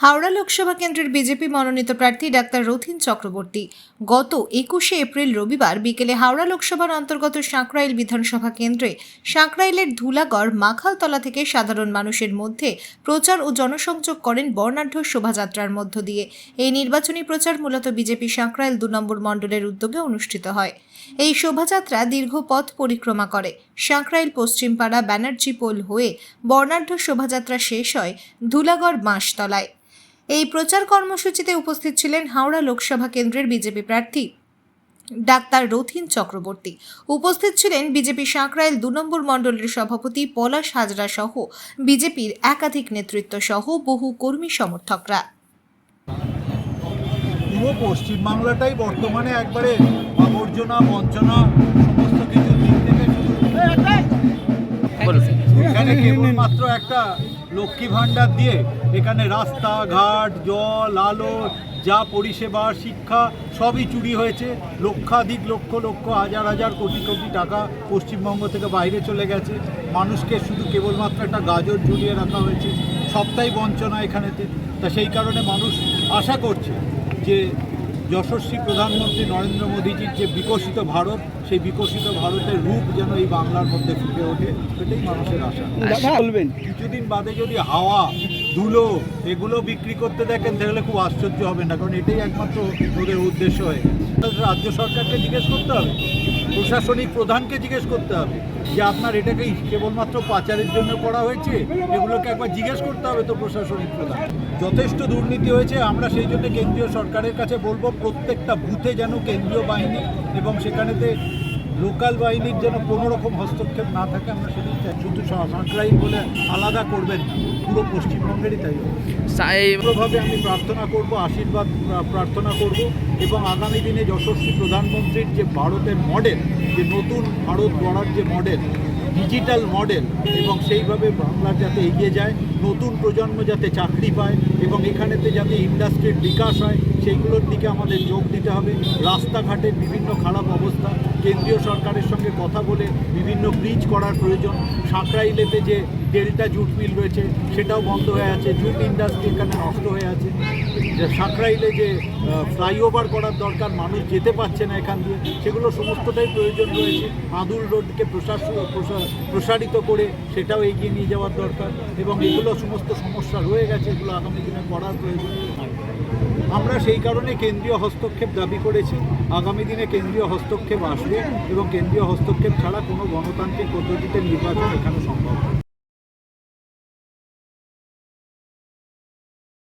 হাওড়া লোকসভা কেন্দ্রের বিজেপি মনোনীত প্রার্থী ডাক্তার রথিন চক্রবর্তী গত একুশে এপ্রিল রবিবার বিকেলে হাওড়া লোকসভার অন্তর্গত সাঁকরাইল বিধানসভা কেন্দ্রে সাঁকরাইলের ধুলাগড় মাখালতলা থেকে সাধারণ মানুষের মধ্যে প্রচার ও জনসংযোগ করেন বর্ণাঢ্য শোভাযাত্রার মধ্য দিয়ে। এই নির্বাচনী প্রচার মূলত বিজেপি সাঁকরাইল দু নম্বর মণ্ডলের উদ্যোগে অনুষ্ঠিত হয়। এই শোভাযাত্রা দীর্ঘ পথ পরিক্রমা করে। সাঁকরাইল পশ্চিমপাড়া ব্যানার্জি পোল হয়ে বর্ণাঢ্য শোভাযাত্রা শেষ হয় ধুলাগড় বাঁশতলায় এই প্রচার কর্মসূচিতে উপস্থিত ছিলেন হাওড়া লোকসভা কেন্দ্রের বিজেপি প্রার্থী ডাক্তার রথিন চক্রবর্তী। উপস্থিত ছিলেন বিজেপি সাঁকরাইল দু নম্বর মণ্ডলের সভাপতি পলাশ হাজরা সহ বিজেপির একাধিক নেতৃত্ব সহ বহু কর্মী সমর্থকরা। পুরো পশ্চিমবাংলাটাই বর্তমানে একবারে আবর্জনা বঞ্চনা এখানে কেবলমাত্র একটা লক্ষ্মী ভাণ্ডার দিয়ে এখানে রাস্তাঘাট জল আলো যা পরিষেবা শিক্ষা সবই চুরি হয়েছে। লক্ষাধিক লক্ষ লক্ষ হাজার হাজার কোটি কোটি টাকা পশ্চিমবঙ্গ থেকে বাইরে চলে গেছে। মানুষকে শুধু কেবলমাত্র একটা গাজর ঝুলিয়ে রাখা হয়েছে। সবটাই বঞ্চনা এখানেতে। তা সেই কারণে মানুষ আশা করছে যে যশস্বী প্রধানমন্ত্রী নরেন্দ্র মোদীজির যে বিকশিত ভারত সেই বিকশিত ভারতের রূপ যেন এই বাংলার মধ্যে ফুটে ওঠে সেটাই মানুষের আশা। বলবেন। কিছুদিন বাদে যদি হাওয়া ধুলো এগুলো বিক্রি করতে দেখেন তাহলে খুব আশ্চর্য হবে না কারণ এটাই একমাত্র ওদের উদ্দেশ্য হয়ে। রাজ্য সরকারকে জিজ্ঞেস করতে হবে। প্রশাসনিক প্রধানকে জিজ্ঞেস করতে হবে যে আপনার এটাকে কেবলমাত্র পাচারের জন্য করা হয়েছে? এগুলোকে একবার জিজ্ঞেস করতে হবে তো প্রশাসনিক প্রধান। যথেষ্ট দুর্নীতি হয়েছে, আমরা সেই জন্য কেন্দ্রীয় সরকারের কাছে বলব প্রত্যেকটা বুথে যেন কেন্দ্রীয় বাহিনী এবং সেখানেতে লোকাল বাহিনীর যেন কোনো রকম হস্তক্ষেপ না থাকে আমরা সেটাই চাই শুধু সাঁকরাইল বলে আলাদা করবেন পুরো পশ্চিমবঙ্গেরই তাই। তীব্রভাবে আমি প্রার্থনা করব আশীর্বাদ প্রার্থনা করব এবং আগামী দিনে যশস্বী প্রধানমন্ত্রীর যে ভারতের মডেল যে নতুন ভারত গড়ার যে মডেল ডিজিটাল মডেল এবং সেইভাবে বাংলা যাতে এগিয়ে যায় নতুন প্রজন্ম যাতে চাকরি পায় এবং এখানেতে যাতে ইন্ডাস্ট্রির বিকাশ হয় সেইগুলোর দিকে আমাদের যোগ দিতে হবে রাস্তাঘাটের বিভিন্ন খারাপ অবস্থা কেন্দ্রীয় সরকারের সঙ্গে কথা বলে বিভিন্ন ব্রিজ করার প্রয়োজন। সাঁকরাইলেতে যে ডেল্টা জুট মিল রয়েছে, সেটাও বন্ধ হয়ে আছে। জুট ইন্ডাস্ট্রি এখানে নষ্ট হয়ে আছে। যে সাঁকরাইলে যে ফ্লাইওভার করার দরকার, মানুষ যেতে পারছে না এখান দিয়ে। সেগুলো সমস্তটাই প্রয়োজন রয়েছে। আদুল রোডকে প্রসারিত করে সেটাও এগিয়ে নিয়ে যাওয়ার দরকার। এবং এগুলো সমস্ত সমস্যা রয়ে গেছে, এগুলো আগামী দিনে করার প্রয়োজন। আমরা সেই কারণে কেন্দ্রীয় হস্তক্ষেপ দাবি করেছি। আগামী দিনে কেন্দ্রীয় হস্তক্ষেপ আসবে এবং কেন্দ্রীয় হস্তক্ষেপ ছাড়া কোনো গণতান্ত্রিক পদ্ধতিতে নির্বাচন এখানে সম্ভব